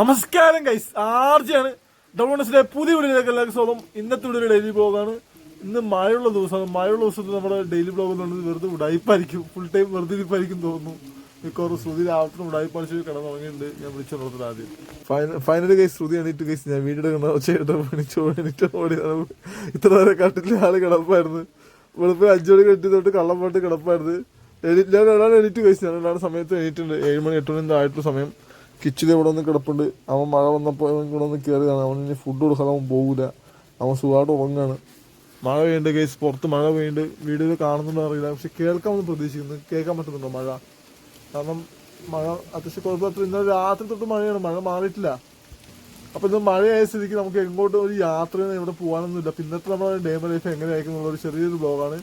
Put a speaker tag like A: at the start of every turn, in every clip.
A: നമസ്കാരം ഗൈസ് ആർജിയാണ് ഡോണസിന്റെ പുതിയ വീഡിയോയിലേക്ക് എല്ലാവർക്കും സ്വാഗതം. ഇന്നത്തെ വീഡിയോ ഡെയിലി ബ്ലോഗാണ് ഇന്ന് മഴയുള്ള ദിവസമാണ്. മഴയുള്ള ദിവസത്തിൽ നമ്മുടെ ഡെയിലി ബ്ലോഗ് എന്നുള്ളത് വെറുതെ ഉടായിപ്പായിരിക്കും. ഫുൾ ടൈം വെറുതെ ഇരിപ്പായിരിക്കും തോന്നുന്നു. മിക്കവാറും ശ്രുതി രാവിലെ ഉടായിപ്പാണിച്ച് കിടന്നുറങ്ങിയിട്ടുണ്ട് ഞാൻ വിളിച്ചു നോക്കുന്നത് ആദ്യം. ഫൈനൽ ഗൈസ് ശ്രുതി എണീറ്റ് ഗൈസ് ഞാൻ വീടിന്റെ കണ്ടാ ചേട്ടൻ പണിച്ചു എണീറ്റോ ഓടി ഇത്ര നേരം കാട്ടിലെ ആൾ കിടപ്പായിരുന്നു. വെളുപ്പിൽ അഞ്ചു മണി കെട്ടി തൊട്ട് കള്ളം പോയിട്ട് കിടപ്പായിരുന്നു. എണീറ്റ് ഞാൻ ഒരാൾ എണീറ്റ് ഗൈസ് ഞാൻ ഒരാളുടെ സമയത്ത് എണീറ്റുണ്ട് ഏഴ് മണി എട്ട് മണി ആയിട്ടുള്ള സമയം. കിച്ചിലെ ഇവിടെ ഒന്ന് കിടപ്പുണ്ട്. അവൻ മഴ വന്നപ്പോൾ അവൻ ഇവിടെ ഒന്ന് കയറിയതാണ് അവൻ ഇനി ഫുഡ് കൊടുക്കാതെ അവൻ പോകില്ല അവൻ സുഖമായിട്ട് ഉറങ്ങാണ്. മഴ പെയ്യുന്നുണ്ട് കേസ് പുറത്ത് മഴ പെയ്യുന്നുണ്ട് വീഡിയോയിൽ കാണുന്നുണ്ടോ അറിയില്ല. പക്ഷെ കേൾക്കാമെന്ന് പ്രതീക്ഷിക്കുന്നു. കേൾക്കാൻ പറ്റുന്നുണ്ടോ മഴ? കാരണം മഴ അത്യാവശ്യം കുഴപ്പമില്ല. ഇന്നലെ രാത്രി തൊട്ട് മഴയാണ്. മഴ മാറിയിട്ടില്ല. അപ്പൊ ഇന്ന് മഴയായ സ്ഥിതിക്ക് നമുക്ക് എങ്ങോട്ടും ഒരു യാത്രയൊന്നും ഇവിടെ പോകാനൊന്നുമില്ല പിന്നത്തെ നമ്മുടെ ഡേ ലൈഫ് എങ്ങനെയായിരിക്കും എന്നുള്ള ഒരു ചെറിയൊരു ബ്ലോഗാണ്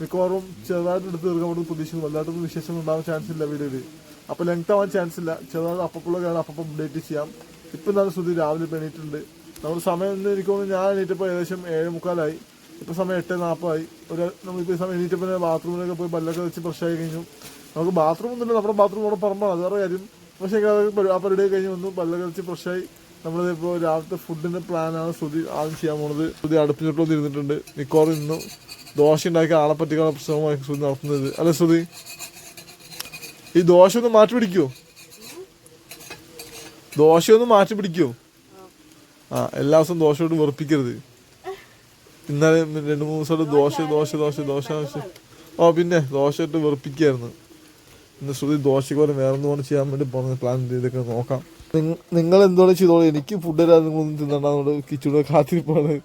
A: മിക്കവാറും ചെറുതായിട്ട് എടുത്ത് തീർക്കാൻ വേണ്ടി പ്രതീക്ഷിക്കുന്നു. വല്ലാത്തൊന്നും വിശേഷം ഉണ്ടാകാൻ ചാൻസ് ഇല്ല വീഡിയോയിൽ. അപ്പൊ ലെങ്ത് ആവാൻ ചാൻസ് ഇല്ല. ചെറുതായിട്ട് അപ്പപ്പുള്ള കാര്യം അപ്പം അപ്ഡേറ്റ് ചെയ്യാം. ഇപ്പൊ നല്ല ശ്രുതി രാവിലെ ഇപ്പൊ എണീറ്റിട്ടുണ്ട്. നമ്മുടെ സമയം ഇന്ന് എനിക്ക് തോന്നുന്നു ഞാൻ എണീറ്റപ്പോൾ ഏകദേശം ഏഴ് മുക്കാലായി. ഇപ്പൊ സമയം എട്ട് നാൽപ്പതായി. ഒരു നമ്മളിപ്പോൾ ഈ സമയം എണീറ്റപ്പോൾ ബാത്റൂമിലൊക്കെ പോയി ബല്ലൊക്കെ വെച്ച് ആയി കഴിഞ്ഞു. നമുക്ക് ബാത്റൂം ഒന്നുമില്ല നമ്മുടെ ബാത്റൂം കൂടെ പറമ്പാണ്. അത് വേറെ കാര്യം. പക്ഷേ ആ പരിപാടി കഴിഞ്ഞ് വന്നു ബല്ലൊക്കെ വെച്ച് ഫ്രഷായി നമ്മളിപ്പോൾ രാവിലത്തെ ഫുഡിന്റെ പ്ലാനാണ് ശ്രുതി ആദ്യം ചെയ്യാൻ പോണത്. ശ്രുതി അടുപ്പിച്ചിട്ട് ഇരുന്നിട്ടുണ്ട് മിക്കവാറും ഇന്നും ദോശ ഉണ്ടാക്കി ആളെ പറ്റിക്കാനുള്ള ശ്രമമായി ശ്രുതി നടത്തുന്നത്. അല്ലെ ശ്രുതി? ഈ ദോശ ഒന്ന് മാറ്റി പിടിക്കുമോ ദോശ ഒന്ന് മാറ്റി പിടിക്കുമോ ആ എല്ലാ ദിവസവും ദോശയോട് വെറുപ്പിക്കരുത്. ഇന്നലെ രണ്ട് മൂന്ന് ദിവസമായിട്ട് ദോശ ദോശ ദോശ ദോശ ദോശ. ഓ പിന്നെ ദോശ ഇട്ട് വെറുപ്പിക്കായിരുന്നു. ഇന്ന് ശ്രുതി ദോശയ്ക്ക് പോലെ വേറെ ഒന്നും ചെയ്യാൻ വേണ്ടി പോകുന്ന പ്ലാൻ ചെയ്തൊക്കെ നോക്കാം. നിങ്ങ- നിങ്ങൾ എന്തോടെ ചെയ്തോളൂ? എനിക്ക് ഫുഡ് തരാൻ നിങ്ങളൊന്നും തിന്നണ്ടാന്നോട് കിച്ചൂടെ കാത്തിരിപ്പാണ്.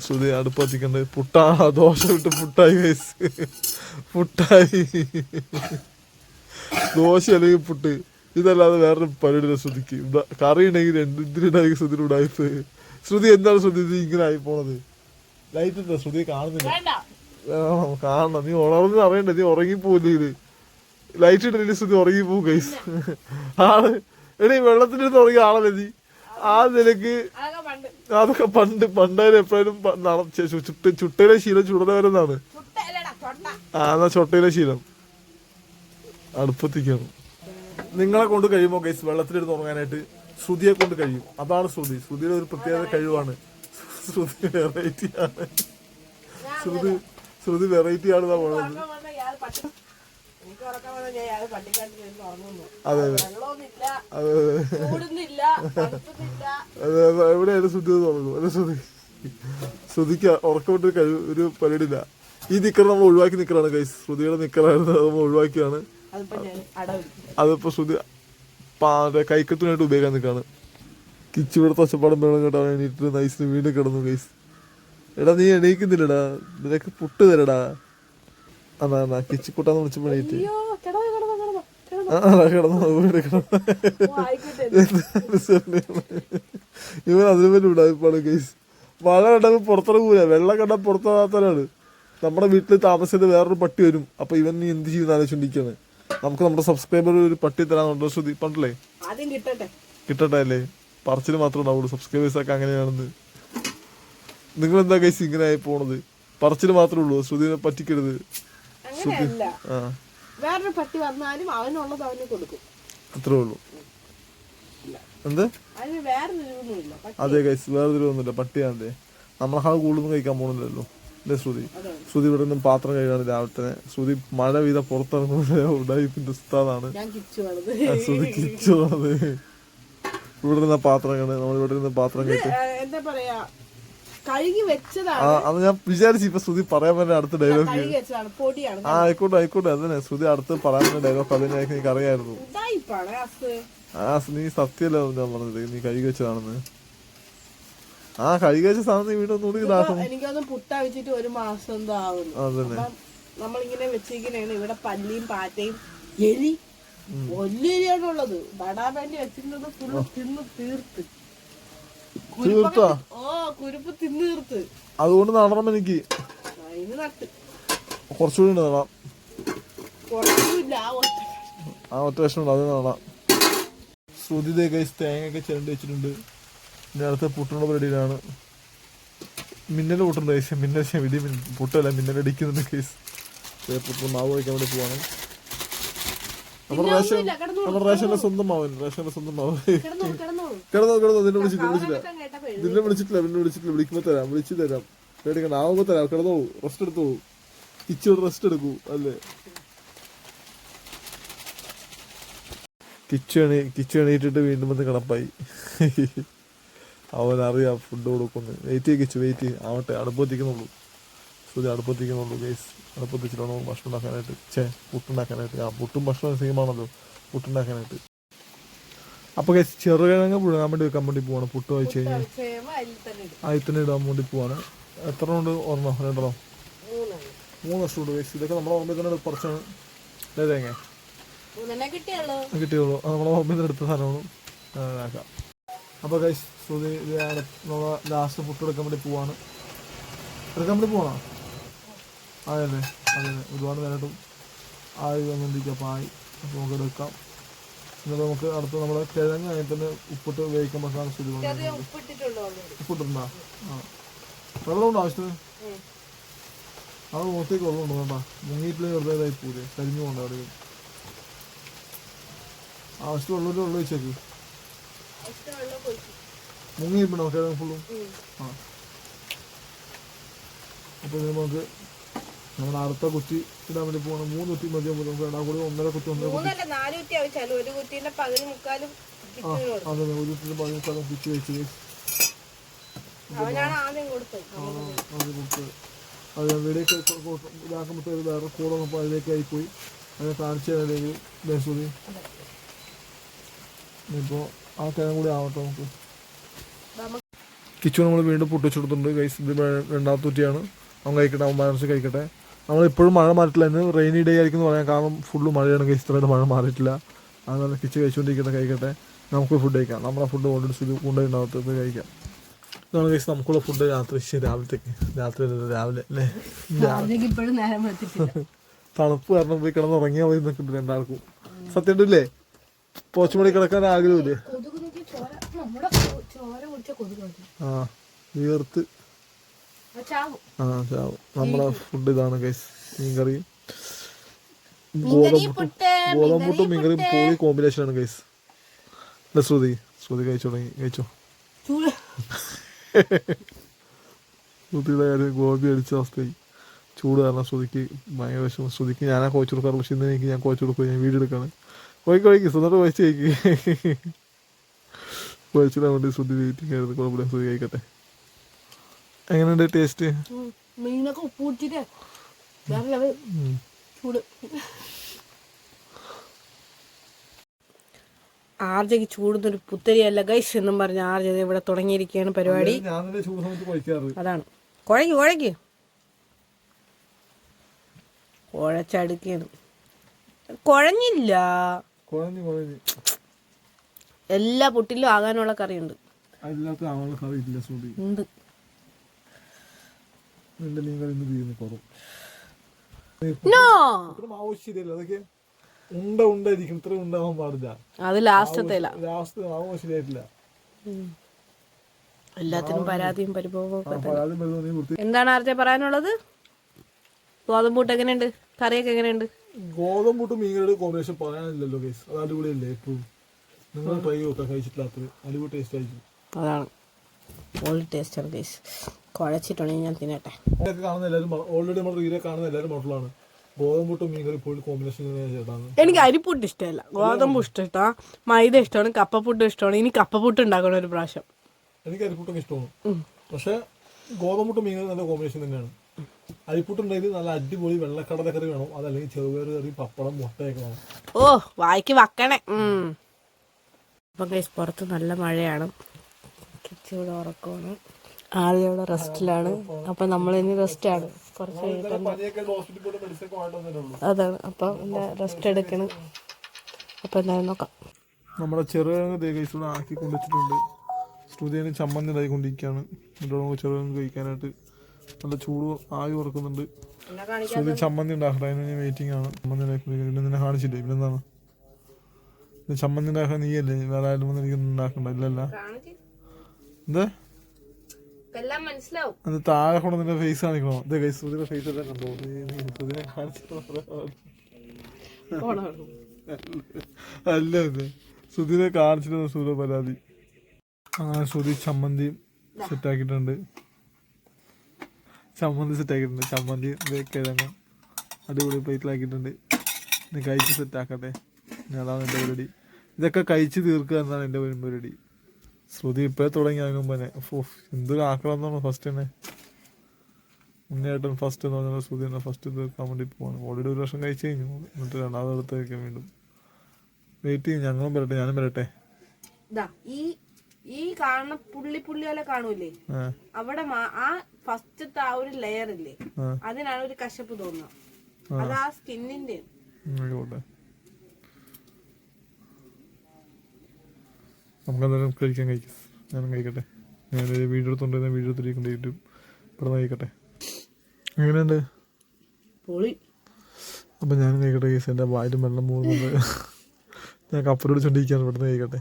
A: ശ്രുതി അടുപ്പത്തിക്കണ്ട്. പുട്ടാ ദോശ വിട്ട് പുട്ടായി guys. പുട്ടായി. ദോശ അല്ലെങ്കിൽ പുട്ട്. ഇതല്ലാതെ വേറെ പരിപാടി ശ്രുതിക്ക്. കറി ഉണ്ടെങ്കിൽ രണ്ട് ഇതിനുണ്ടായി ശ്രുതിയുടെ ഉണ്ടായി ശ്രുതി എന്താണ് ശ്രുതി? ഇങ്ങനെ ആയി പോണത് ലൈറ്റ് ഉണ്ടോ? ശ്രുതി കാണുന്നില്ല. കാണണം. നീ ഉണർന്ന് അറിയണ്ട നീ ഉറങ്ങി ഉറങ്ങിപ്പോയില്ല ഇത്? ലൈറ്റ് ഇട്ടില്ല ശ്രുതി ഉറങ്ങിപ്പോവും കൈസ് ആൾ എടീ വെള്ളത്തിനടുത്ത് ഉറങ്ങിയ ആളല്ലേ നീ? ആ നിലയ്ക്ക്
B: അതൊക്കെ പണ്ട്.
A: പണ്ടായാലും എപ്പോഴും ചുട്ട ചുട്ടയിലെ ശീലം ചുടല വരുന്നതാണ് ആ എന്നാ ചൊട്ടയിലെ ശീലം. അടുപ്പത്തിക്കാണ് നിങ്ങളെ കൊണ്ട് കഴിയുമോ ഗൈസ് വെള്ളത്തിലെടുത്ത് ഉറങ്ങാനായിട്ട് ശ്രുതിയെ കൊണ്ട് കഴിയും. അതാണ് ശ്രുതി. ശ്രുതിയുടെ ഒരു പ്രത്യേക കഴിവാണ്. ശ്രുതി വെറൈറ്റി ആണ്. ശ്രുതി ശ്രുതി വെറൈറ്റി ആണ്
B: ഉറങ്ങുന്നു.
A: അതെ അതെ. അതെ അതെ. അതെ എവിടെയാണ് ശ്രുതി തുടങ്ങും അല്ലെ ശ്രുതി. ശ്രുതിക്ക് ഉറക്കമിട്ട് കഴിവ് ഒരു പരിപാടിയില്ല. ഈ നിക്കർ നമ്മൾ ഒഴിവാക്കി നിക്കറാണ് ഗൈസ് ശ്രുതിയുടെ നിക്കറായിരുന്നു അത് നമ്മൾ ഒഴിവാക്കിയാണ്.
B: അതിപ്പോ
A: ശ്രുതി കൈക്കെട്ടിനായിട്ട് ഉപയോഗിക്കാൻ നിൽക്കാണ് കിച്ചിവിടെ തച്ചപ്പാടം വേണം കേട്ടോ എണീറ്റ് നൈസിന് വീണ്ടും കിടന്നു ഗൈസ് എടാ നീ എണീക്കുന്നില്ലടാ. നിനക്ക് പുട്ട് തരടാ. അതാ അതാ കിച്ചിക്കുട്ടാന്ന് വിളിച്ചപ്പോ എണീറ്റ് ഇവൻ അതിനു വേണ്ടി ഉണ്ടായിപ്പാണ് ഗൈസ് മഴ കണ്ടപ്പോ പുറത്തിറങ്ങൂല. വെള്ളം കണ്ടാൽ പുറത്തിറങ്ങാത്തവരാണ്. നമ്മുടെ വീട്ടിൽ താമസിച്ചത് വേറൊരു പട്ടി വരും. അപ്പൊ ഇവൻ നീ എന്ത് ചെയ്യുന്ന ആലോചിച്ചോണ്ടിരിക്കാണ് നമുക്ക് നമ്മുടെ സബ്സ്ക്രൈബർ ഒരു പട്ടി തരാന്നുണ്ടോ ശ്രുതി പണ്ടല്ലേ?
B: കിട്ടട്ടെ.
A: അല്ലേ പറച്ചിൽ മാത്രമേ ഉണ്ടാവുള്ളൂ. സബ്സ്ക്രൈബേഴ്സ് ഒക്കെ അങ്ങനെയാണെന്ന്. നിങ്ങൾ എന്താ കൈസ് ഇങ്ങനെ ആയി പോണത്? പറച്ചിൽ മാത്രമേ ഉള്ളൂ. ശ്രുതിനെ പറ്റിക്കരുത്.
B: ശ്രുതി
A: ആ.
B: വേറൊരു പട്ടി വന്നാലും അവനുള്ളത് അവന് കൊടുക്കും.
A: അത്രേ ഉള്ളൂ. എന്ത്? അതെ കൈസ് വേറെ ഒന്നുമില്ല പട്ടിയാണ്ടേ നമ്മളെ ഹാൾ കൂടുതലൊന്നും കഴിക്കാൻ പോണില്ലല്ലോ അല്ലേ ശ്രുതി. ശ്രുതി ഇവിടെ നിന്നും പാത്രം കഴുകാണ് രാവിലെ ശ്രുതി മഴ പെയ്ത പുറത്തിറങ്ങുന്ന ഉടായിപ്പിന്റെ ഉസ്താദാണ്.
B: ഞാൻ കിച്ചു വന്നത്
A: ശ്രുതി ഇവിടെ നിന്ന് പാത്രം കണ്ട് നമ്മൾ ഇവിടെ നിന്ന് പാത്രം കേട്ട്
B: എന്താ പറയാ? കഴുകി വെച്ചതാണ്.
A: ആ അത് ഞാൻ വിചാരിച്ചു ഇപ്പൊ ശ്രുതി പറയാൻ പറ്റുന്ന അടുത്ത ഡയലോഗ് ആ ആയിക്കോട്ടെ ആയിക്കോട്ടെ അതന്നെ. ശ്രുതി അടുത്ത് പറയാൻ പറ്റുന്ന ഡയലോഗ് അതിനായിരിക്കും എനിക്ക് അറിയായിരുന്നു. ആ നീ സത്യല്ലോ ഞാൻ പറഞ്ഞത്. നീ കഴുകി വെച്ചതാണെന്ന്. ആ കഴുകി വെച്ച സാധനം വീണ്ടും ഒന്നുകൂടി ഇതാക്കും
B: പുട്ട വെച്ചിട്ട് ഒരു മാസം എന്തോ ആവുന്നു. നമ്മളിങ്ങനെ വെച്ചിരിക്കുന്ന ഇവിടെ പല്ലിയും പാറ്റയും എലി വലിയൊരിയാണുള്ളത്. ബടാ വേണ്ടി വെച്ചിരുന്നത് ഫുള്ള് തിന്ന് തീർത്ത്.
A: തീർത്താ?
B: ഓ കുരുപ്പ് തിന്ന് തീർത്ത്.
A: അതുകൊണ്ട് നടണം എനിക്ക്.
B: അതിന് നട്ട്.
A: കുറച്ചുകൂടി ഉണ്ട് നടാം
B: കുറച്ചുമില്ല ആ ഒറ്റ
A: ആ ഒറ്റ വിഷമുണ്ട് അത് നടാം ശ്രുതി തേങ്ങ ഒക്കെ ചിരണ്ടി വെച്ചിട്ടുണ്ട്. ഇനി അടുത്ത പുട്ടുള്ള പരിപാടിയിലാണ് മിന്നൽ പൊട്ടുന്ന കേസ് മിന്നൽ ഇടി മിന്നൽ- പുട്ടല്ല മിന്നൽ കേസ് പുട്ട് മാവ് കഴിക്കാൻ വേണ്ടി പോവാണ്. നമ്മുടെ റേഷൻ നമ്മുടെ റേഷന്റെ സ്വന്തം മാവൻ റേഷന്റെ സ്വന്തം
B: മാവ്
A: കിടന്നോ കിടന്നോ നിന്നെ വിളിച്ചില്ല വിളിച്ചില്ല നിന്നെ വിളിച്ചിട്ടില്ല നിന്നെ വിളിച്ചിട്ടില്ല. വിളിക്കുമ്പോ തരാം വിളിച്ചു തരാം. പേടിക്കണ്ട ആവുമ്പോ തരാം കിടന്നോളൂ റെസ്റ്റ് എടുത്തോളൂ. കിച്ചോട് റെസ്റ്റ് എടുക്കൂ അല്ലേ? കിച്ചു എണീ കിച്ചു എണീറ്റിട്ട് വീണ്ടും വന്ന് കിടപ്പായി. അവനറിയാം ഫുഡ് കൊടുക്കുന്നു വെയിറ്റ് ചെയ്യിച്ചു വെയിറ്റ് ആവട്ടെ അടുപ്പത്തിക്കുന്നുള്ളൂ സുതി അടുപ്പത്തിക്കുന്നുള്ളൂ ഗൈസ് അടുപ്പത്തിച്ചിട്ട് വേണം ഭക്ഷണം ഉണ്ടാക്കാനായിട്ട് ചേ പുട്ടുണ്ടാക്കാനായിട്ട്. ആ പുട്ടും ഭക്ഷണം സെയിമാണല്ലോ പുട്ടുണ്ടാക്കാനായിട്ട്. അപ്പോൾ ഗൈസ് ചെറുകിഴങ്ങ് പുഴുങ്ങാൻ വേണ്ടി വെക്കാൻ വേണ്ടി പോവാണ്. പുട്ട് കഴിച്ച് കഴിഞ്ഞാൽ
B: അതിൽ തന്നെ
A: ഇടാൻ വേണ്ടി പോവാണ്. എത്ര ഉണ്ട് ഓർമ്മ രണ്ടെണ്ണോ? മൂന്ന് വർഷം ഉണ്ട് ഗൈസ് ഇതൊക്കെ നമ്മളെ ഓർമ്മയിൽ തന്നെ കുറച്ചാണ് അല്ലേ തേങ്ങ
B: കിട്ടിയുള്ളൂ.
A: അത് നമ്മുടെ ഓർമ്മയിൽ നിന്ന് എടുത്ത സാധനമാണ്. ആക്കാം അപ്പോൾ ഗൈസ് സുതി നമ്മൾ ലാസ്റ്റ് പുട്ട് എടുക്കാൻ വേണ്ടി പോവാണ്. എടുക്കാൻ വേണ്ടി പോകണോ അതെ അതെ അതെ ഒരുപാട് നേരിട്ടും ആയി വന്നുകൊണ്ടിരിക്കുക അപ്പോൾ ആയി. അപ്പോൾ നമുക്ക് എടുക്കാം എന്നിട്ട് നമുക്ക് അടുത്ത് നമ്മുടെ കിഴങ്ങ് അതിൽ തന്നെ ഉപ്പിട്ട് വേവിക്കാൻ പറ്റാൻ സ്ഥിതി
B: ചെറിയ ഉപ്പിട്ടിട്ടുണ്ടോ?
A: ആ. വെള്ളമുണ്ടോ ആവശ്യത്തിന്? അത് മുഖത്തേക്ക് വെള്ളമുണ്ടോ കേട്ടോ മുങ്ങിയിട്ടില്ല വെറുതെ ഇതായി പോരെ കരിഞ്ഞു പോകണ്ട അവിടെ ആവശ്യത്തിന് വെള്ളമില്ല വെള്ളം വെച്ചേക്ക്. മുങ്ങിയിപ്പണോ കിഴങ്ങ് ഫുള്ളും ആ. അപ്പോൾ നമുക്ക് നമ്മൾ അടുത്ത കുറ്റി ഇടാൻ വേണ്ടി പോകണം മൂന്ന് കുറ്റി മതി നമുക്ക് ഇടാൻ കൂടി ഒന്നര കുറ്റി ഒന്നര കുറ്റി.
B: ഒരു പകുതി മുക്കാലും
A: ആ അതെ ഒരു കുറ്റി പകുതി സ്ഥലം കുറ്റി വെച്ച്
B: ആദ്യം കൊടുത്തത്.
A: അത് വീടേക്ക് ഇതാക്കുമ്പോൾ വേറെ കൂടെ നോക്കുമ്പോൾ അതിലേക്ക് ആയിപ്പോയി. അതിനെ കാണിച്ചു ബേസൂരി ഇപ്പോൾ ആ കിഴങ്ങ് കൂടി ആവട്ടെ നമുക്ക്. കിച്ചു നമ്മൾ വീണ്ടും പൊട്ടിച്ചെടുത്തിട്ടുണ്ട് കൈസ് ഇത് രണ്ടാമത്തെ കുറ്റിയാണ് അവൻ കഴിക്കട്ടെ അവൻ മനസ്സിൽ കഴിക്കട്ടെ. നമ്മൾ ഇപ്പോഴും മഴ മാറ്റില്ല ഇന്ന് റെയിനി ഡേ ആയിരിക്കും എന്ന് പറയാം കാരണം ഫുള്ള് മഴയാണ്. കൈസ് ഇത്രയായിട്ട് മഴ മാറിയിട്ടില്ല. അതുപോലെ കിച്ചു കഴിച്ചുകൊണ്ടിരിക്കട്ടെ കഴിക്കട്ടെ. നമുക്ക് ഫുഡ് കഴിക്കാം. നമ്മുടെ ഫുഡ് ഓൾറെഡി സ്ഥിതി കൊണ്ടുപോയിട്ട് ഇത് കഴിക്കാം. ഇതാണ് കൈസ് നമുക്കുള്ള ഫുഡ് രാത്രി. രാവിലത്തേക്ക്. രാത്രി രാവിലെ അല്ലേ? തണുപ്പ് കാരണം പോയി കിടന്ന് ഉറങ്ങിയാൽ മതി നിൽക്കുന്നുണ്ട് രണ്ടാൾക്കും. സത്യം ഉണ്ടല്ലേ? പോച്ചുമണി കിടക്കാൻ ആഗ്രഹമില്ലേ? ആ വീർത്ത് ആ ചാവും. നമ്മളെ ഫുഡ് ഇതാണ് ഗൈസ് മീൻകറിയും
B: ഗോതമ്പ് പുട്ട്.
A: ഗോതമ്പുട്ടും മീൻകറിയും പോയി കോമ്പിനേഷൻ ആണ് ഗൈസ് അല്ല ശ്രുതി ശ്രുതി കഴിച്ചു തുടങ്ങി കഴിച്ചോ? ശ്രുതിയുടെ കാര്യം ഗോപി അടിച്ച അവസ്ഥയായി. ചൂട് കാരണം ശ്രുതിക്ക് ഭയങ്കര വിഷമം. ശ്രുതിക്ക് ഞാനാ കോച്ച് കൊടുക്കാറുള്ളൂ. പക്ഷെ ഇന്ന് എനിക്ക് ഞാൻ കോച്ച് കൊടുക്കും. ഞാൻ വീഡിയോ എടുക്കാണ്. കോഴിക്കോഴിക്ക് സ്വന്തമായിട്ട് സ്വന്തം കഴിച്ച് കഴിച്ചിടാൻ വേണ്ടി ശ്രുതി വെയിറ്റിംഗ് ആയിരുന്നു. കുഴപ്പമില്ല ശ്രുതി കഴിക്കട്ടെ എങ്ങനെയുണ്ട് ടേസ്റ്റ്
B: മീനൊക്കെ ഉപ്പ് കുടിച്ചിട്ട്. ചൂട്. ആർജയ്ക്ക് ചൂടുന്നൊരു പുത്തരിയല്ല. ഗൈസ് എന്നും പറഞ്ഞ് ആർജ ഇവിടെ തുടങ്ങിയിരിക്കുകയാണ് പരിപാടി. അതാണ്. കുഴയ്ക്ക് കുഴയ്ക്ക് കുഴച്ചടുക്കാണ് കുഴഞ്ഞില്ല.
A: കുഴഞ്ഞു കുഴഞ്ഞു.
B: എല്ലാ പുട്ടിലും ആകാനുള്ള കറിയുണ്ട്. ഉണ്ട്.
A: ഉണ്ടായിരിക്കും. ഇത്ര ഉണ്ടാവാൻ പാടില്ല.
B: അത് ലാസ്റ്റത്തേല
A: ലാസ്റ്റ് ശരിയായിട്ടില്ല
B: എല്ലാത്തിനും പരാതിയും പരിഭവവും എന്താണ് ആർജ പറയാനുള്ളത്? ഗോതമ്പൂട്ട് എങ്ങനെയുണ്ട്? കറിയൊക്കെ എങ്ങനെയുണ്ട്?
A: ഗോതമ്പൂട്ട് മീൻകറിയുടെ കോമ്പിനേഷൻ പറയാനില്ലല്ലോ ഗൈസ് അത് അടിപൊളിയല്ലേ? എപ്പോഴും നിങ്ങൾ ട്രൈ നോക്കാം കഴിച്ചിട്ടില്ലാത്തത്. അടിപൊളി ടേസ്റ്റ് ആയിരിക്കും.
B: അതാണ്. ഓൾഡ് ടേസ്റ്റാണ് ഗൈസ് കുഴച്ചിട്ടുണ്ടെങ്കിൽ ഞാൻ തിന്നട്ടെ.
A: ഇതൊക്കെ കാണുന്ന എല്ലാവരും ഓൾറെഡി നമ്മുടെ റീലെ കാണുന്ന എല്ലാവരും മട്ടുള്ളതാണ് ഗോതമ്പൂട്ടും മീൻകറി പോയി കോമ്പിനേഷൻ
B: എനിക്ക് അരിപ്പുട്ട് ഇഷ്ടമല്ല. ഗോതമ്പ് ഇഷ്ടമാണ് മൈദ ഇഷ്ടമാണ് കപ്പപ്പുട്ട് ഇഷ്ടമാണ്. ഇനി കപ്പപ്പുട്ട് ഉണ്ടാക്കണം ഒരു പ്രാവശ്യം.
A: എനിക്ക് അരിപ്പുട്ടൊക്കെ ഇഷ്ടമാണ്. പക്ഷെ ഗോതമ്പുട്ടും മീൻകറി നല്ല കോമ്പിനേഷൻ തന്നെയാണ്. അരിപ്പുട്ടുണ്ടെങ്കിൽ നല്ല അടിപൊളി വെള്ളക്കടല കറി വേണം. അതല്ലെങ്കിൽ ചെറുപയർ കറി പപ്പടം മുട്ടയൊക്കെ വേണം.
B: ഓ വായിക്ക് വക്കണേ. അപ്പം ഗൈസ് പുറത്ത് നല്ല മഴയാണ്. കിച്ചിയോട് ഉറക്കമാണ്. ആളിവിടെ റെസ്റ്റിലാണ്. അപ്പം നമ്മൾ ഇനി റെസ്റ്റാണ് കുറച്ച് അതാണ്. അപ്പം എന്താ റെസ്റ്റ് എടുക്കണം. അപ്പം എന്തായാലും നോക്കാം.
A: നമ്മുടെ ചെറുകിഴങ്ങ് ദേഹീസൂടെ ആക്കി കൊണ്ടുവച്ചിട്ടുണ്ട്. ശ്രുതിന് ചമ്മന്തി ഉണ്ടായിക്കൊണ്ടിരിക്കുകയാണ് എന്നിട്ട് നമുക്ക് ചെറുകിഴങ്ങ് കഴിക്കാനായിട്ട് നല്ല ചൂട് ആവി ഉറക്കുന്നുണ്ട് ശ്രുതി ചമ്മന്തി ഉണ്ടാക്കട്ടെ. അതിന് വെയിറ്റിംഗ് ആണ്. ചമ്മന്തി ഉണ്ടാക്കിക്കൊണ്ടിരിക്കുന്നത് പിന്നെ നിന്നെ കാണിച്ചില്ലേ? പിന്നെ എന്താണ് ഇത് ചമ്മന്തി ഉണ്ടാക്കാൻ നീയല്ലേ വേറെ ആരും വന്ന് എനിക്ക് ഉണ്ടാക്കണ്ട ഇല്ലല്ല എന്താ? അത് താഴെ കൊണ്ട് നിന്റെ ഫേസ് കാണിക്കണോ ഇത് ശ്രുതിയുടെ ഫേസ് എല്ലാം കണ്ടോ? നീ- നീ ശ്രുതിനെ കാണിച്ചിട്ട് അല്ല അല്ലേ സുധീനെ കാണിച്ചിട്ട് സുധ പരാതി. അങ്ങനെ സുധി ചമ്മന്തി സെറ്റാക്കിയിട്ടുണ്ട് ചമ്മന്തി സെറ്റാക്കിയിട്ടുണ്ട് ചമ്മന്തി കിഴങ്ങ് അടിപൊളി പ്ലേറ്റിലാക്കിയിട്ടുണ്ട് ഇനി കഴിച്ച് സെറ്റാക്കട്ടെ ഞാൻ അതാണ് എന്റെ പരിപാടി. ഇതൊക്കെ കഴിച്ച് തീർക്കുക എന്നാണ് എന്റെ പരിപാടി ശ്രുതി ഇപ്പോഴേ തുടങ്ങി അതിന് മുമ്പ് തന്നെ എന്തൊരു എന്നാണ് ഫസ്റ്റ് തന്നെ ഉണ്ണിയേട്ടൻ ഫസ്റ്റ് എന്ന് പറഞ്ഞാൽ ശ്രുതി തന്നെ ഫസ്റ്റ് തീർക്കാൻ വേണ്ടി പോവാണ്. ഓൾറെഡി ഒരു വർഷം കഴിച്ച് കഴിഞ്ഞു. എന്നിട്ട് രണ്ടാമത് അടുത്ത് കഴിക്കാൻ വീണ്ടും. വെയിറ്റ് ചെയ്യും ഞങ്ങളും വരട്ടെ ഞാനും വരട്ടെ.
B: ഈ ഈ കാണുന്ന പുള്ളി പുള്ളി പോലെ കാണൂലേ അവിടെ ആ ഫസ്റ്റത്തെ ആ ഒരു ലെയർ ഇല്ലേ? അതിനാണ് ഒരു കശപ്പ് തോന്നുന്നത് അത് ആ സ്കിന്നിന്റെ
A: ഉം, ആയിക്കോട്ടെ നമുക്കെന്തായാലും കഴിക്കാൻ കഴിക്കാം. ഞാനും കഴിക്കട്ടെ. ഞാൻ വീഡിയോ എടുത്തുകൊണ്ടിരുന്ന വീഡിയോ കൊണ്ട് യൂട്യൂബ്. ഇവിടെ കഴിക്കട്ടെ. എങ്ങനെയുണ്ട്?
B: പൊളി.
A: അപ്പം ഞാനും കഴിക്കട്ടെ കേസ് എന്റെ വായിലും വെള്ളം പോകുന്നുണ്ട്. ഞാൻ കപ്പൽ പിടിച്ചോണ്ടിരിക്കുകയാണ് ഇവിടുന്ന് കഴിക്കട്ടെ.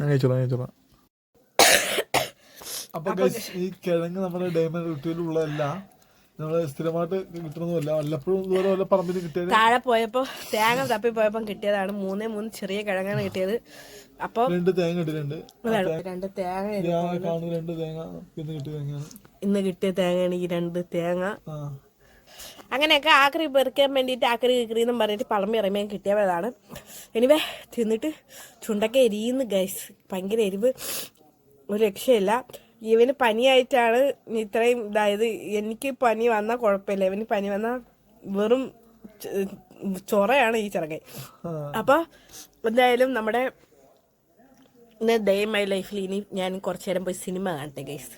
B: ഞാൻ
A: കഴിച്ചോളാം കഴിച്ചോളാം. അപ്പൊ ഈ കിഴങ്ങ് നമ്മുടെ ഡയമണ്ട് റുട്ടീനിലുള്ളതല്ല നമ്മൾ സ്ഥിരമായിട്ട് കിട്ടണമെന്നില്ല വല്ലപ്പോഴും ഇതുപോലെ വല്ല പറമ്പിൽ കിട്ടിയത്
B: താഴെ പോയപ്പോ തേങ്ങ തപ്പി പോയപ്പോ കിട്ടിയതാണ്. മൂന്നേ മൂന്ന് ചെറിയ കിഴങ്ങാണ് കിട്ടിയത്. അപ്പൊ
A: രണ്ട് തേങ്ങ ഇട്ടിട്ടുണ്ട്
B: രണ്ട്. തേങ്ങ
A: കാണുന്ന രണ്ട് തേങ്ങ ഇന്ന് കിട്ടിയ തേങ്ങയാണ്.
B: ഇന്ന് കിട്ടിയ തേങ്ങയാണ് ഈ രണ്ട് തേങ്ങ. അങ്ങനെയൊക്കെ ആക്രി പെറുക്കാൻ വേണ്ടിയിട്ട് ആക്രി കിക്കറി എന്നും പറഞ്ഞിട്ട് പളമ്പി ഇറങ്ങിയാൽ കിട്ടിയതാണ് എനിവേ തിന്നിട്ട് ചുണ്ടക്ക എരിയുന്നു ഗൈസ് ഭയങ്കര എരിവ്. ഒരു രക്ഷയില്ല. ഇവന് പനിയായിട്ടാണ് ഇത്രയും ഇതായത്. എനിക്ക് പനി വന്നാൽ കുഴപ്പമില്ല. ഇവന് പനി വന്നാൽ വെറും ചൊറയാണ് ഈ ചെറുകൈ.
A: അപ്പോൾ
B: അപ്പൊ എന്തായാലും നമ്മുടെ ഇന്ന് ഡേ മൈ ലൈഫിൽ ഇനി ഞാൻ കുറച്ചു നേരം പോയി സിനിമ കാണട്ടെ ഗൈസ്.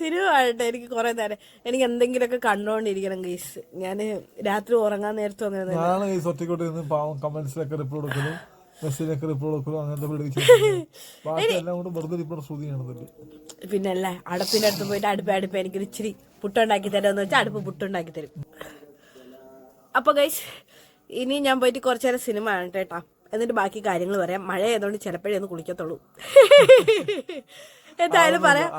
B: സിനിമ കാണട്ടെ. എനിക്ക് കുറെ നേരം എനിക്ക് എന്തെങ്കിലുമൊക്കെ കണ്ടുകൊണ്ടിരിക്കണം ഗൈസ്. ഞാൻ രാത്രി ഉറങ്ങാൻ നേരത്തെ അങ്ങനെ
A: റിപ്ലൈ അങ്ങനത്തെ ബാക്കി എല്ലാം കൊണ്ട് വെറുതെ
B: പിന്നല്ലേ അടുപ്പിന്റെ അടുത്ത് പോയിട്ട് അടുപ്പ് അടുപ്പ് എനിക്ക് ഇച്ചിരി പുട്ടുണ്ടാക്കി തരാമെന്ന് വെച്ചാൽ അടുപ്പ് പുട്ടുണ്ടാക്കി തരും. അപ്പൊ ഗൈസ് ഇനി ഞാൻ പോയിട്ട് കുറച്ചു നേരം സിനിമ കാണട്ടെ കേട്ടാ. എന്നിട്ട് ബാക്കി കാര്യങ്ങൾ പറയാം. മഴ ആയതുകൊണ്ട് ചിലപ്പോഴേ ഒന്ന് കുളിക്കത്തുള്ളൂ. എന്തായാലും പറയാം.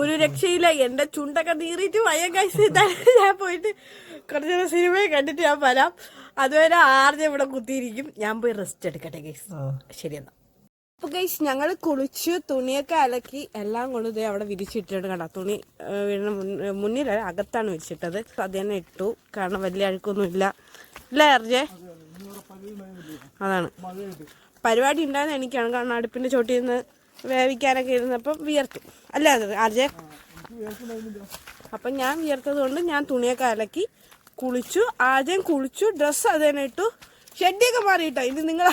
B: ഒരു രക്ഷയില്ല. എന്റെ ചുണ്ടൊക്കെ നീറിയിട്ട് വയ്യ കഴിച്ച് ഞാൻ പോയിട്ട് കുറച്ചു നേരം സിനിമയെ കണ്ടിട്ട് ഞാൻ വരാം. അതുവരെ ആർജ് ഇവിടെ കുത്തിയിരിക്കും. ഞാൻ പോയി റെസ്റ്റ് എടുക്കട്ടെ ഗൈസ്. ശരി എന്നാ. അപ്പൊ ഗൈസ് ഞങ്ങൾ കുളിച്ച് തുണിയൊക്കെ അലക്കി എല്ലാം കൊണ്ട് ദേ അവിടെ വിരിച്ചിട്ടിട്ട് കേട്ടോ തുണി വീടിന് മുന്നിൽ അകത്താണ് വിരിച്ചിട്ടത്. അത് തന്നെ ഇട്ടു. കാരണം വലിയ അഴുക്കൊന്നും ഇല്ല ഇല്ല അർജെ അതാണ്. പരിപാടി ഉണ്ടായിരുന്നു എനിക്കാണ്. കാരണം അടുപ്പിന്റെ ചോട്ടിൽ നിന്ന് വേവിക്കാനൊക്കെ ഇരുന്നപ്പം വിയർത്തു. അല്ല ആർജെ? അപ്പം ഞാൻ വിയർത്തത് കൊണ്ട് ഞാൻ തുണിയൊക്കെ അലക്കി കുളിച്ചു ആദ്യം കുളിച്ചു ഡ്രസ്സ് അത് തന്നെ ഇട്ടു. ഷെഡിയൊക്കെ മാറിയിട്ടോ? ഇത് നിങ്ങൾ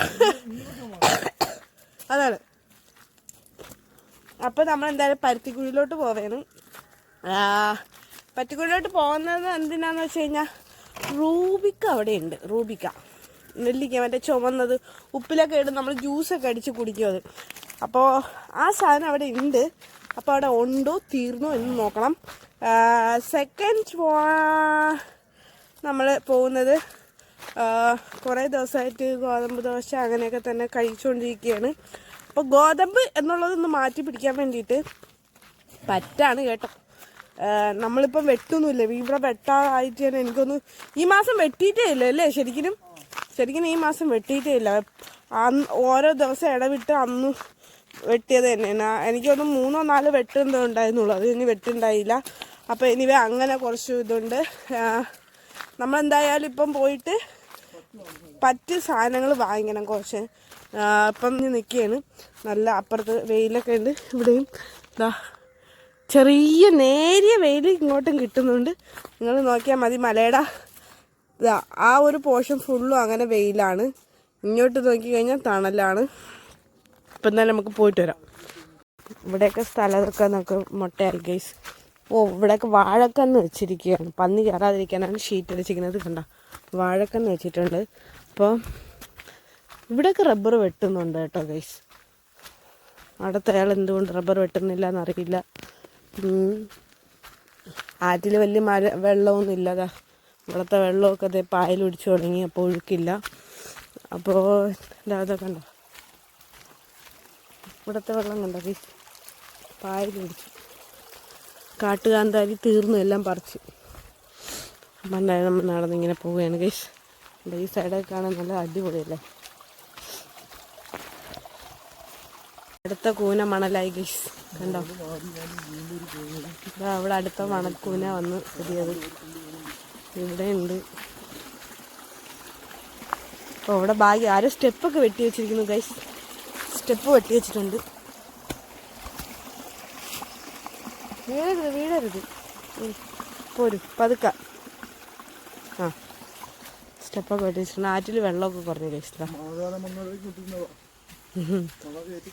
B: അതാണ്. അപ്പോൾ നമ്മൾ എന്തായാലും പരുത്തിക്കുഴിയിലോട്ട് പോവേണ് പരുത്തിക്കുഴിയിലോട്ട് പോകുന്നത് എന്തിനാന്ന് വെച്ച് കഴിഞ്ഞാൽ റൂബിക്ക അവിടെ ഉണ്ട് റൂബിക്ക. നെല്ലിക്ക മറ്റേ ചുമന്നത് ഉപ്പിലൊക്കെ ഇട്ട് നമ്മൾ ജ്യൂസൊക്കെ അടിച്ച് കുടിക്കും അത്. അപ്പോൾ ആ സാധനം അവിടെ ഉണ്ട് അപ്പോൾ അവിടെ ഉണ്ടോ തീർന്നോ എന്ന് നോക്കണം. സെക്കൻഡ് നമ്മൾ പോകുന്നത് കുറേ ദിവസമായിട്ട് ഗോതമ്പ് ദോശ അങ്ങനെയൊക്കെ തന്നെ കഴിച്ചുകൊണ്ടിരിക്കുകയാണ്. അപ്പോൾ ഗോതമ്പ് എന്നുള്ളതൊന്ന് മാറ്റി പിടിക്കാൻ വേണ്ടിയിട്ട് പറ്റാണ് കേട്ടോ. നമ്മളിപ്പം വെട്ടൊന്നുമില്ല. ഇവിടെ വെട്ടാറായിട്ട് തന്നെ എനിക്കൊന്ന് ഈ മാസം വെട്ടിയിട്ടേ ഇല്ല അല്ലേ ശരിക്കും ശരിക്കും ഈ മാസം വെട്ടിയിട്ടേ ഇല്ല. ഓരോ ദിവസം ഇടവിട്ട് അന്ന് വെട്ടിയത് തന്നെയാണ്. എനിക്കൊന്ന് മൂന്നോ നാലോ വെട്ടുന്നുണ്ടായിരുന്നുള്ളൂ അത് ഇനി വെട്ടുണ്ടായില്ല. അപ്പോൾ ഇനി അങ്ങനെ കുറച്ച് ഇതുണ്ട്. നമ്മളെന്തായാലും ഇപ്പം പോയിട്ട് പറ്റ് സാധനങ്ങൾ വാങ്ങിക്കണം കുറച്ച്. ഇപ്പം നിൽക്കുകയാണ്. നല്ല അപ്പുറത്ത് വെയിലൊക്കെ ഉണ്ട്. ഇവിടെയും ഇതാ ചെറിയ നേരിയ വെയിൽ ഇങ്ങോട്ടും കിട്ടുന്നുണ്ട്. നിങ്ങൾ നോക്കിയാൽ മതി മലയുടെ ഇതാ ആ ഒരു പോർഷൻ ഫുള്ളും അങ്ങനെ വെയിലാണ്. ഇങ്ങോട്ട് നോക്കിക്കഴിഞ്ഞാൽ തണലാണ്. ഇപ്പം തന്നെ നമുക്ക് പോയിട്ട് വരാം. ഇവിടെയൊക്കെ സ്ഥലമൊക്കെ നമുക്ക് മുട്ടയാൽ ഗൈസ് ഓ ഇവിടെയൊക്കെ വാഴക്കന്ന് വെച്ചിരിക്കുകയാണ്. പന്നി കയറാതിരിക്കാനാണ് ഷീറ്റ് അടിച്ചിരിക്കുന്നത് കണ്ട? വാഴക്കന്ന് വെച്ചിട്ടുണ്ട്. അപ്പോൾ ഇവിടെയൊക്കെ റബ്ബർ വെട്ടുന്നുണ്ട് കേട്ടോ ഗൈസ് അവിടുത്തെ അയാൾ എന്തുകൊണ്ട് റബ്ബർ വെട്ടുന്നില്ല എന്നറിയില്ല ആറ്റിൽ വലിയ മഴ വെള്ളമൊന്നും ഇല്ലതാ. ഇവിടുത്തെ വെള്ളമൊക്കെ അതേ പായൽ ഒടിച്ചു തുടങ്ങി അപ്പോൾ ഒഴുക്കില്ല. അപ്പോൾ അതൊക്കെ കണ്ടോ? ഇവിടുത്തെ വെള്ളം കണ്ടോ ഗൈസ് പായൽ പിടിച്ചു. കാട്ടുകാന്താരി തീർന്നു എല്ലാം പറിച്ച്. അപ്പം നമ്മൾ നടന്നിങ്ങനെ പോവുകയാണ് ഗൈസ് ഈ സൈഡൊക്കെ കാണാൻ നല്ല അടിപൊളിയല്ലേ? അടുത്ത കൂന മണലായി ഗൈസ് കണ്ടോ? അവിടെ അടുത്ത മണക്കൂന വന്ന് പുതിയത് ഇവിടെ ഉണ്ട്. അപ്പോൾ ഇവിടെ ഭാഗ്യം ആരും സ്റ്റെപ്പൊക്കെ വെട്ടി വെച്ചിരിക്കുന്നു ഗൈസ് സ്റ്റെപ്പ് വെട്ടി വെച്ചിട്ടുണ്ട്. വീഴരുത് വീഴരുത്. പോരും പതുക്ക. ആ. സ്റ്റെപ്പൊക്കെ വെട്ടി വെച്ചിട്ടുണ്ട് ആറ്റിൽ വെള്ളമൊക്കെ കുറഞ്ഞു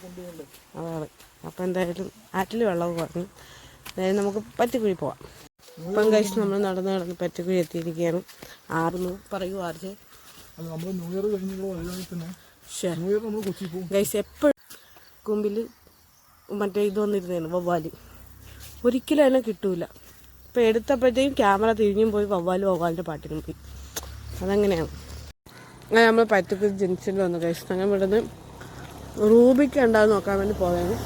A: കൊണ്ടുപോകണ്ടേ
B: അതാണ്. അപ്പം എന്തായാലും ആറ്റിൽ വെള്ളമൊക്കെ കുറഞ്ഞു. അതായത് നമുക്ക് പറ്റിക്കുഴി പോവാം. ഇപ്പം കഴിച്ച് നമ്മൾ നടന്ന് നടന്ന് പറ്റിക്കുഴി എത്തിയിരിക്കുകയാണ്. ആറുന്നു പറയൂ ആർജെ ഗൈസ് എപ്പോഴും കുമ്പിൽ മറ്റേ ഇത് വന്നിരുന്നേനു വവ്വാൽ. ഒരിക്കലും അതിനെ കിട്ടൂല. ഇപ്പം എടുത്തപ്പോഴത്തേക്കും ക്യാമറ തിരിഞ്ഞും പോയി വവ്വാലും വവ്വാലിന്റെ പാട്ടിനും പോയി. അതങ്ങനെയാണ്. അങ്ങനെ നമ്മൾ പറ്റത്തിൽ ജനിച്ചിട്ട് വന്നു. കഴിച്ചു അങ്ങനെ ഇവിടുന്ന് റൂബിക്ക് ഉണ്ടാകുന്ന നോക്കാൻ വേണ്ടി പോയത്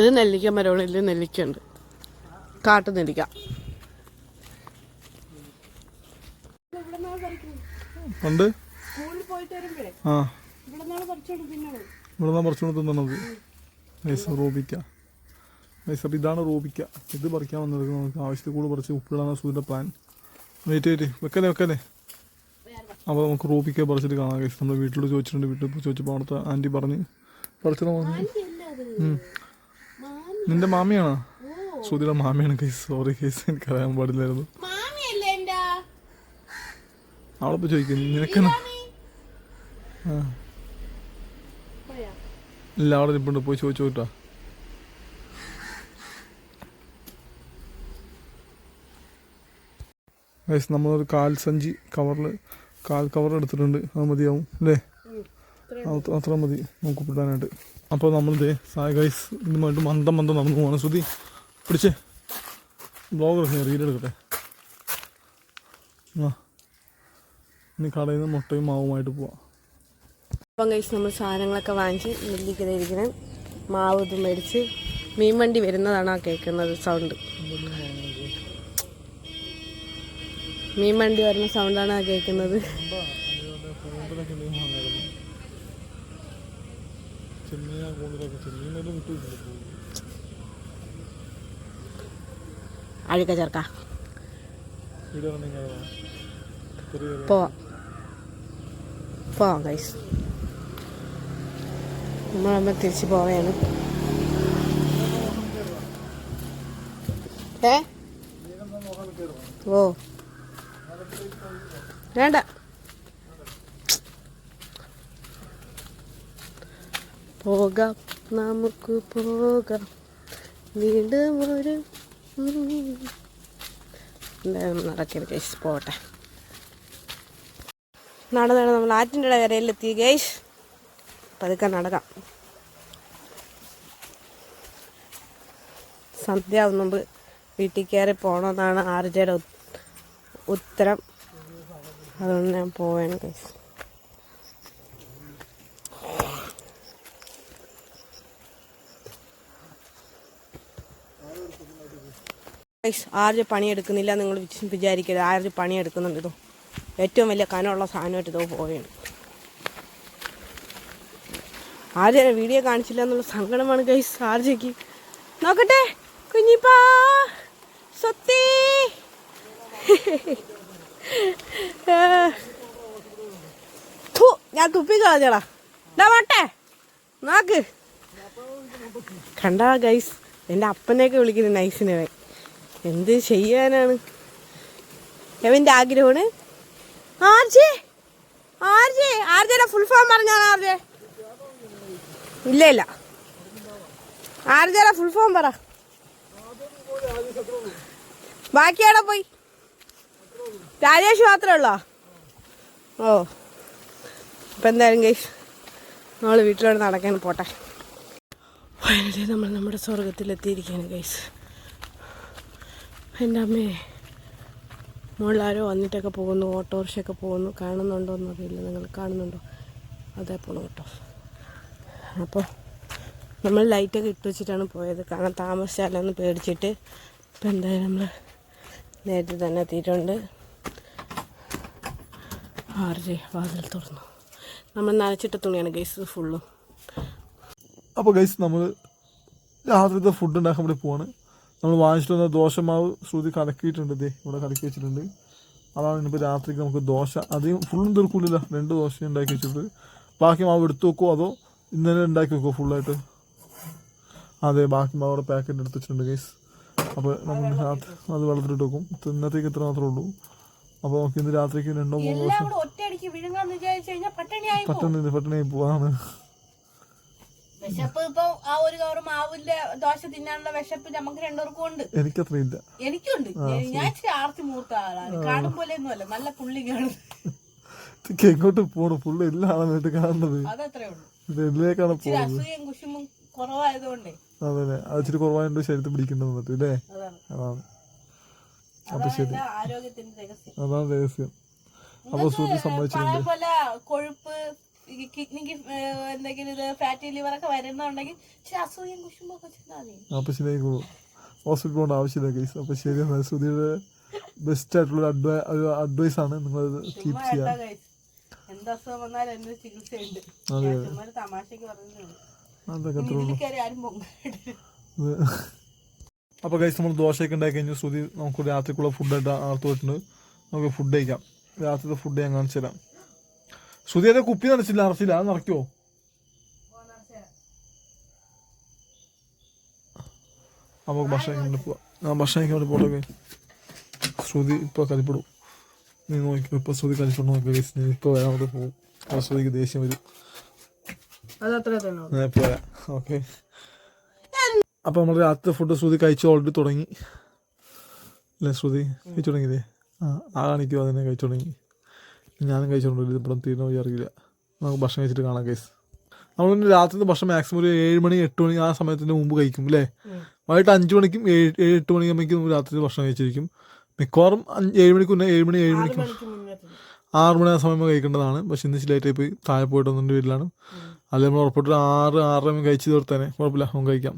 B: ഇത് നെല്ലിക്ക മരമാണ്. നെല്ലിക്ക ഉണ്ട് കാട്ടു നെല്ലിക്ക. ഉണ്ട്.
A: ആ.
B: ഇവിടെ നിന്നാണ് പഠിച്ചോണ്ട് പിന്നാണ്
A: ഇവിടെ നിന്ന് പറിച്ചുകൊണ്ട് തിന്നണത് നൈസ് റോബിക്ക. നൈസ് അപ്പോൾ ഇതാണ് റോബിക്ക. ഇത് പറിക്കാൻ വന്നത് നമുക്ക്. ആവശ്യത്തിൽ കൂടുതൽ പറിച്ച് ഉപ്പിടാണ് സൂര്യ പ്ലാൻ വെയിറ്റ് വെയിറ്റ് വെക്കല്ലേ വെക്കല്ലേ? അപ്പോൾ നമുക്ക് റോബിക്ക പറിച്ചിട്ട് കാണാം കൈസ് നമ്മൾ വീട്ടിലോട് ചോദിച്ചിട്ടുണ്ട്. വീട്ടിൽ ചോദിച്ചപ്പോൾ അവിടുത്തെ ആന്റി പറഞ്ഞ് പറിച്ചിട്ട് പറഞ്ഞു. നിന്റെ മാമിയാണോ? സൂര്യയുടെ മാമിയാണ് കേസ് സോറി കേസ് എനിക്കറിയാൻ പാടില്ലായിരുന്നു. അവളപ്പോൾ ചോദിക്കുന്നു നിനക്കെന്നാ ഇല്ല അവിടെ നിൽപ്പുണ്ട് പോയി ചോദിച്ചു കേട്ടോ ഗൈസ് നമ്മളൊരു കാൽ സഞ്ചി കവറിൽ കാൽ കവർ എടുത്തിട്ടുണ്ട് അത് മതിയാവും അല്ലേ? അത്ര മതി നമുക്ക് പിടാനായിട്ട് അപ്പോൾ നമ്മളിതേ സായ ഗൈസ് ഇതുമായിട്ട് മന്ദം മന്ദം നടന്നു പോവാണ്. ശ്രുതി പിടിച്ചേ. ബ്ലോഗ് റീൽ എടുക്കട്ടെ? ആ. ഇനി കടയിൽ നിന്ന് മുട്ടയും മാവുമായിട്ട് പോവാം.
B: അപ്പം കഴിച്ച് നമ്മൾ സാധനങ്ങളൊക്കെ വാങ്ങിച്ച് നെല്ലിക്കതയിരിക്കണം മാവ് ഇത് മേടിച്ച് മീൻ വണ്ടി വരുന്നതാണ് ആ കേൾക്കുന്നത് സൗണ്ട് മീൻ വണ്ടി വരുന്ന സൗണ്ടാണ് ആ കേൾക്കുന്നത്? അഴുക്ക ചേർക്ക. പോവാം പോവാം കൈസ് നമ്മളമ്മ തിരിച്ചു പോവുകയാണ് ഏ? ഓ. വേണ്ട. പോകാം. നമുക്ക് പോകാം. വീണ്ടും ഒരു നടക്കരുത് ഗൈസ്. പോട്ടെ നടന്നാണ് നടന്ന് നമ്മൾ ആറ്റിന്റെ കരയിലെത്തി ഗൈസ്. പതുക്കെ നടക്കാം. സന്ധ്യ മുമ്പ് വീട്ടിൽ കയറി പോകണമെന്നാണ് ആർജയുടെ ഉത്തരം. അതുകൊണ്ട് ഞാൻ പോവാണ് കേസ് ആർജ് പണിയെടുക്കുന്നില്ല നിങ്ങൾ വിച്- വിചാരിക്കരുത്. ആർജ് പണിയെടുക്കുന്നുണ്ട് ഇതോ. ഏറ്റവും വലിയ കനമുള്ള സാധനമായിട്ട് ഇതോ പോവുകയാണ്. ആര്യ വീഡിയോ കാണിച്ചില്ല എന്നുള്ള സങ്കടമാണ് ഗൈസ് ആർജയ്ക്ക്. നോക്കട്ടെ കുഞ്ഞിപ്പാ സ്വത്തി. ഞാൻ തുപ്പി കളഞ്ഞടാ. നോക്ക്. കണ്ടാ ഗൈസ് എന്റെ അപ്പനെയൊക്കെ വിളിക്കുന്നു നൈസിനെ. എന്ത് ചെയ്യാനാണ്? എവന്റെ ആഗ്രഹമാണ്. ആർജെ ആർജെ ആർജയുടെ ഫുൾ ഫോം പറഞ്ഞാണ് ആർജെ? ഇല്ല ഇല്ല. ആർജയുടെ ഫുൾ ഫോം പറ. ബാക്കിയാണോ പോയി? രാജേഷ് മാത്രമേ ഉള്ളോ? ഓ. അപ്പം എന്തായാലും ഗൈസ് നമ്മൾ വീട്ടിലോട്ട് നടക്കാൻ പോട്ടെ. ഫൈനലി നമ്മൾ നമ്മുടെ സ്വർഗത്തിലെത്തിയിരിക്കുകയാണ് ഗൈസ് എന്റെ അമ്മേ മുകളിലാരോ വന്നിട്ടൊക്കെ പോകുന്നു ഓട്ടോറിക്ഷയൊക്കെ പോകുന്നു. കാണുന്നുണ്ടോ എന്നറിയില്ല. നിങ്ങൾ കാണുന്നുണ്ടോ? അതേ പോണു കേട്ടോ. അപ്പോൾ നമ്മൾ ലൈറ്റൊക്കെ ഇട്ട് വെച്ചിട്ടാണ് പോയത്. കാരണം താമസിച്ചാലൊന്ന് പേടിച്ചിട്ട് ഇപ്പം എന്തായാലും നമ്മൾ നേരത്തെ തന്നെ എത്തിയിട്ടുണ്ട്. ആർജെ വാതിൽ തുറന്നു. നമ്മൾ നനച്ചിട്ട തുണിയാണ് ഗൈസ് ഫുള്ളും
A: അപ്പോൾ ഗൈസ് നമ്മൾ രാത്രിത്തെ ഫുഡ് ഉണ്ടാക്കാൻ വേണ്ടി പോവാണ്. നമ്മൾ വാങ്ങിച്ചിട്ട് വന്ന ദോശമാവ് ശ്രുതി കലക്കിയിട്ടുണ്ട് ഇതേ ഇവിടെ കലക്കി വെച്ചിട്ടുണ്ട്. അതാണ് ഇനിയിപ്പോൾ രാത്രിക്ക് നമുക്ക് ദോശ. അധികം ഫുള്ളും തീർക്കൂലില്ല രണ്ട് ദോശ ഉണ്ടാക്കി വെച്ചിട്ടുണ്ട്. ബാക്കി മാവ് എടുത്തു വെക്കുമോ അതോ ഇന്നലെ ഉണ്ടാക്കി വെക്കുമോ ഫുള്ളായിട്ട് അതെ ബാക്കി അവിടെ പാക്കറ്റ് എടുത്ത് വെച്ചിട്ടുണ്ട് ഗൈസ് അപ്പോൾ നമ്മൾ രാത്രി അത് വെള്ളത്തിലിട്ട് വെക്കും. ഇന്നത്തേക്ക് ഇത്ര മാത്രമേ ഉള്ളൂ. അപ്പോൾ നമുക്ക് ഇന്ന് രാത്രിക്ക് രണ്ടോ മൂന്നോ
B: ദിവസം പട്ടണി പട്ടണിയായി
A: പോവാണ്.
B: വിശപ്പ് ഇപ്പൊ ആ ഒരു കവർ ദോശ തിന്നാനുള്ള വിശപ്പ് നമുക്ക് രണ്ടുപേർക്കും ഉണ്ട്.
A: എനിക്കത്രയില്ല.
B: എനിക്കുണ്ട്. ഞാൻ ഇച്ചിരി ആർത്തി മൂർത്ത ആളാണ്. കാണും പോലെ ഒന്നുമല്ല നല്ല പുള്ളി കാണും.
A: എങ്ങോട്ട് പോണു. പുള്ളി ഇല്ലാണെന്നിട്ട് കാണുന്നത്.
B: അതത്രേ ഉള്ളൂ. ഇച്ചിരി
A: പോകുന്നത്. അതെ അത് ഇച്ചിരി കുറവായതുകൊണ്ട് ശരീരത്തിൽ പിടിക്കേണ്ടത് എന്നിട്ട് അല്ലേ
B: അതാണ്.
A: അപ്പൊ ശരി.
B: അതാണ് രഹസ്യം.
A: അപ്പൊ സൂര്യ സമ്മതിച്ചിട്ടുണ്ട്.
B: പോലെ കൊഴുപ്പ് ഈ കിഡ്നിക്ക് എന്തെങ്കിലും ഇത് ഫാറ്റി ലിവർ ഒക്കെ വരുന്നുണ്ടെങ്കിൽ ഇച്ചിരി അസൂയം കുശുമ്പൊക്കെ ചെന്നാൽ മതി.
A: അപ്പൊ ശരി ഹോസ്പിറ്റൽ പോകേണ്ട ആവശ്യമില്ല കേസ്. അപ്പൊ ശരി സുധിയുടെ ബെസ്റ്റ് ആയിട്ടുള്ള ഒരു അഡ്വൈസ് ആണ് നിങ്ങൾ കീപ്പ് ചെയ്യാൻ.
B: എന്ത് അസുഖം വന്നാലും എന്റെ ചികിത്സയുണ്ട്. തമാശക്ക് പറഞ്ഞേ
A: അപ്പൊ കൈസ് നമ്മൾ ദോശയൊക്കെ ഉണ്ടാക്കി കഴിഞ്ഞു ശ്രുതി നമുക്ക് രാത്രിക്കുള്ള ഫുഡ് ആർത്ത് പോയിട്ടുണ്ട് നമുക്ക് ഫുഡ് കഴിക്കാം. രാത്രിത്തെ ഫുഡ് ഞാൻ കാണിച്ചു തരാം. ശ്രുതി അതെ കുപ്പി നിറച്ചില്ല നിറച്ചില്ല അത് നിറയ്ക്കുമോ നമുക്ക് ഭക്ഷണം പോവാം. ആ ഭക്ഷണം പോട്ടെ ശ്രുതി ഇപ്പൊ കലിപ്പെടും നീ നോക്കി ഇപ്പൊ ശ്രുതി കളിച്ചോണ്ട് നോക്കി ഗൈസ് നീ ഇപ്പൊ വരാൻ വേണ്ടി പോകും ആ ശ്രുതിക്ക് ദേഷ്യം വരും. ഇപ്പൊ വരാം ഓക്കെ അപ്പൊ നമ്മൾ രാത്രി ഫുഡ് ശ്രുതി കഴിച്ചു ഓൾറെഡി തുടങ്ങി. അല്ലേ ശ്രുതി? കഴിച്ചു തുടങ്ങിയില്ലേ? ആ ആ കാണിക്കുമോ അതിനെ കഴിച്ചു തുടങ്ങി. ഞാനും കഴിച്ചോണ്ടില്ല ഇപ്പം തീരുന്ന അറിയില്ല. നമുക്ക് ഭക്ഷണം കഴിച്ചിട്ട് കാണാം കേസ് നമ്മൾ പിന്നെ രാത്രി ഭക്ഷണം മാക്സിമം ഒരു ഏഴ് മണി എട്ട് മണി ആ സമയത്തിന് മുമ്പ് കഴിക്കും അല്ലേ? വൈകിട്ട് അഞ്ച് മണിക്കും ഏഴ് ഏഴ് എട്ട് മണിയാകുമ്പോഴേക്കും രാത്രി ഭക്ഷണം കഴിച്ചിരിക്കും. മിക്കവാറും അഞ്ച് ഏഴ് മണിക്ക് മുന്നേ ഏഴ് മണി ഏഴ് മണിക്ക്. ആറ് മണി ആ സമയം കഴിക്കേണ്ടതാണ്. പക്ഷെ ഇന്ന് ശരിയായിട്ട് പോയി. താഴെ പോയിട്ട് ഒന്നിന്റെ വീട്ടിലാണ് അല്ലെങ്കിൽ നമ്മൾ ഉറപ്പിട്ട് ആറ് ആറര മണി കഴിച്ച് തീർത്തേനെ. കുഴപ്പമില്ല നമുക്ക് കഴിക്കാം.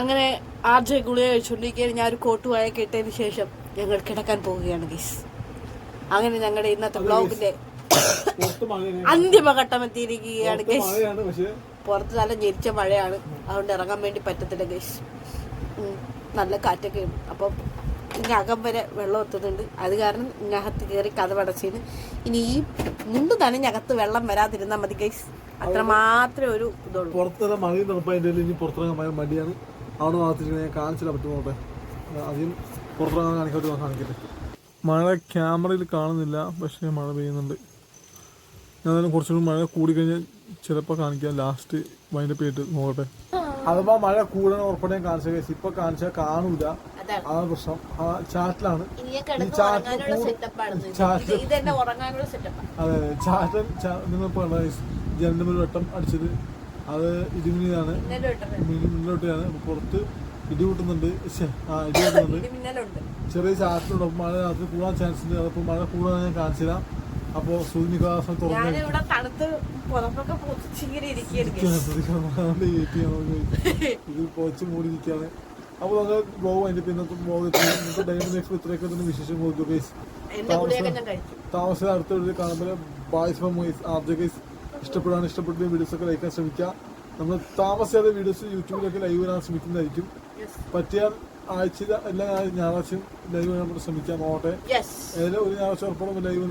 B: അങ്ങനെ ആർജെ ഗുളിക കഴിച്ചുകൊണ്ടിരിക്കുകയാണ്. ഞാൻ ഒരു കോട്ട് വായ കേട്ടതിന് ശേഷം ഞങ്ങൾ കിടക്കാൻ പോവുകയാണ് ഗീസ് അങ്ങനെ ഞങ്ങളുടെ ഇന്നത്തെ ബ്ലോഗിന്റെ അന്തിമഘട്ടം എത്തിയിരിക്കുകയാണ് ഗൈസ് പുറത്ത് നല്ല ഞെരിച്ച മഴയാണ്. അതുകൊണ്ട് ഇറങ്ങാൻ വേണ്ടി പറ്റത്തില്ല ഗൈസ് നല്ല കാറ്റൊക്കെ ഉണ്ട്. അപ്പം ഇനി അകം വരെ വെള്ളം എത്തുന്നുണ്ട് അത് കാരണം ഇങ്ങകത്ത് കയറി കഥ പടച്ചിന്. ഇനി ഈ മുണ്ട് തന്നെ ഞകത്ത് വെള്ളം വരാതിരുന്നാൽ മതി ഗൈസ് അത്ര മാത്രമേ ഒരു ഇതുള്ളൂ.
A: പുറത്തുള്ള മഴ തണുപ്പം അതിന്റെ ഇനി പുറത്തിറങ്ങാൻ ഭയങ്കര മടിയാണ്. അവിടെ ഭാഗത്തിരിക്കണേ ഞാൻ കാണിച്ചില്ല പറ്റും നോട്ടെ ആദ്യം പുറത്തിറങ്ങാൻ കാണിക്കട്ടെ കാണിക്കട്ടെ. മഴ ക്യാമറയിൽ കാണുന്നില്ല പക്ഷേ മഴ പെയ്യുന്നുണ്ട്. ഞാൻ കുറച്ചുകൂടി മഴ കൂടിക്കഴിഞ്ഞാൽ ചിലപ്പോൾ കാണിക്കാം. ലാസ്റ്റ് വൈൻഡപ്പ് ചെയ്തിട്ട് നോക്കട്ടെ. അഥവാ മഴ കൂടാൻ ഉറപ്പണേ കാണിച്ച കേസ്. ഇപ്പൊ കാണിച്ചാൽ കാണൂല.
B: അതാണ്.
A: പ്രശ്നം. ആ ചാറ്റിലാണ്. അതെ ചാറ്റൽ ഒരു വട്ടം അടിച്ചത് അത് ഇടിമിനിയാണ് മിന്നലോട്ടാണ് പുറത്ത് ഇടി കൂട്ടുന്നുണ്ട്. ആ ഇടി
B: കൂട്ടുന്നുണ്ട്.
A: ചെറിയ ചാറ്റിലുണ്ട്. മഴ രാത്രി കൂടാൻ ചാൻസ് ഉണ്ട്. അതപ്പോ മഴ കൂടാൻ ഞാൻ കാണിച്ചില്ല അപ്പോൾ സൂര്യനികാസം
B: ഞാനിവിടെ തണുത്ത് പുറത്തൊക്കെ പൊതിച്ചിങ്ങനെ ഇരിക്കുകയാണ്
A: ഇത് പൊച്ച് മൂടിയിരിക്കുകയാണ്. അപ്പൊ നമ്മൾ ബ്ലോഗ് അതിന്റെ പിന്നത്തെ ബ്ലോഗ് ലൈഫ് ഇത്രയൊക്കെ തന്നെ വിശേഷം ഗൈസ് താമസം അടുത്ത കാണുമ്പോൾ ബായ്സ് ഫ്രം ഗൈസ് ഇഷ്ടപ്പെടാൻ ഇഷ്ടപ്പെട്ട വീഡിയോസ് ഒക്കെ ലൈക്കാൻ ശ്രമിക്കുക. നമ്മൾ താമസിയാതെ വീഡിയോസ് യൂട്യൂബിലൊക്കെ ലൈവ് വരാൻ ശ്രമിക്കുന്നതായിരിക്കും. പറ്റിയാൽ ആഴ്ച എല്ലാ ഞായറാഴ്ചയും ലൈവ് നമ്മൾ ശ്രമിക്കാൻ നോക്കട്ടെ
B: യെസ്
A: ഏതായാലും ഒരു ഞായറാഴ്ച ഉറപ്പോളം ലൈവ്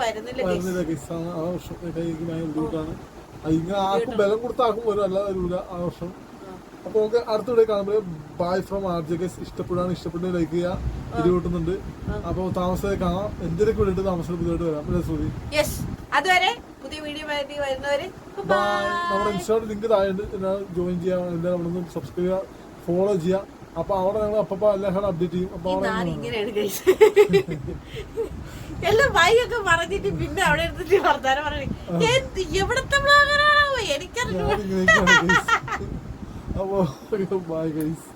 B: വരുന്നില്ല
A: ഗൈസാണ് ആ വർഷം കൈക്ക് ഭയങ്കര ബുദ്ധിമുട്ടാണ് ഇങ്ങനെ ആർക്കും ബലം കൊടുത്ത ആർക്കും വരും അല്ലാതെ വരൂല ആ വർഷം. അപ്പോൾ നമുക്ക് അടുത്ത വീഡിയോ കാണുമ്പോൾ bye from R J guys ഇഷ്ടപ്പെടുകയാണ് ഇഷ്ടപ്പെട്ട് ലൈക്ക് ചെയ്യുക. ഇടി അപ്പൊ താമസമായി കാണാം. എന്തിനൊക്കെ വേണ്ടിട്ട് താമസം പുതിയതായിട്ട് വരാം അല്ലേ ശ്രുതി
B: അതുവരെ പുതിയ വീഡിയോ വരുന്നവര്
A: ബൈ നമ്മുടെ ഇൻസ്റ്റാഗ്രാം ലിങ്ക് താഴെ ജോയിൻ ചെയ്യാം എന്തായാലും നമ്മളൊന്ന് സബ്സ്ക്രൈബ് ചെയ്യുക. ഫോളോ ചെയ്യുക അപ്പൊ അവിടെ ഞങ്ങൾ അപ്പൊ എല്ലാ കാലം അപ്ഡേറ്റ് ചെയ്യും.
B: ഗൈസ് എല്ലാം വായിയൊക്കെ പറഞ്ഞിട്ട് പിന്നെ അവിടെ എടുത്തിട്ട് വർത്താനം പറഞ്ഞു എവിടത്തെ ബ്ലോഗറാണോ എനിക്കറിഞ്ഞു
A: അപ്പോൾ ബൈ ഗൈസ്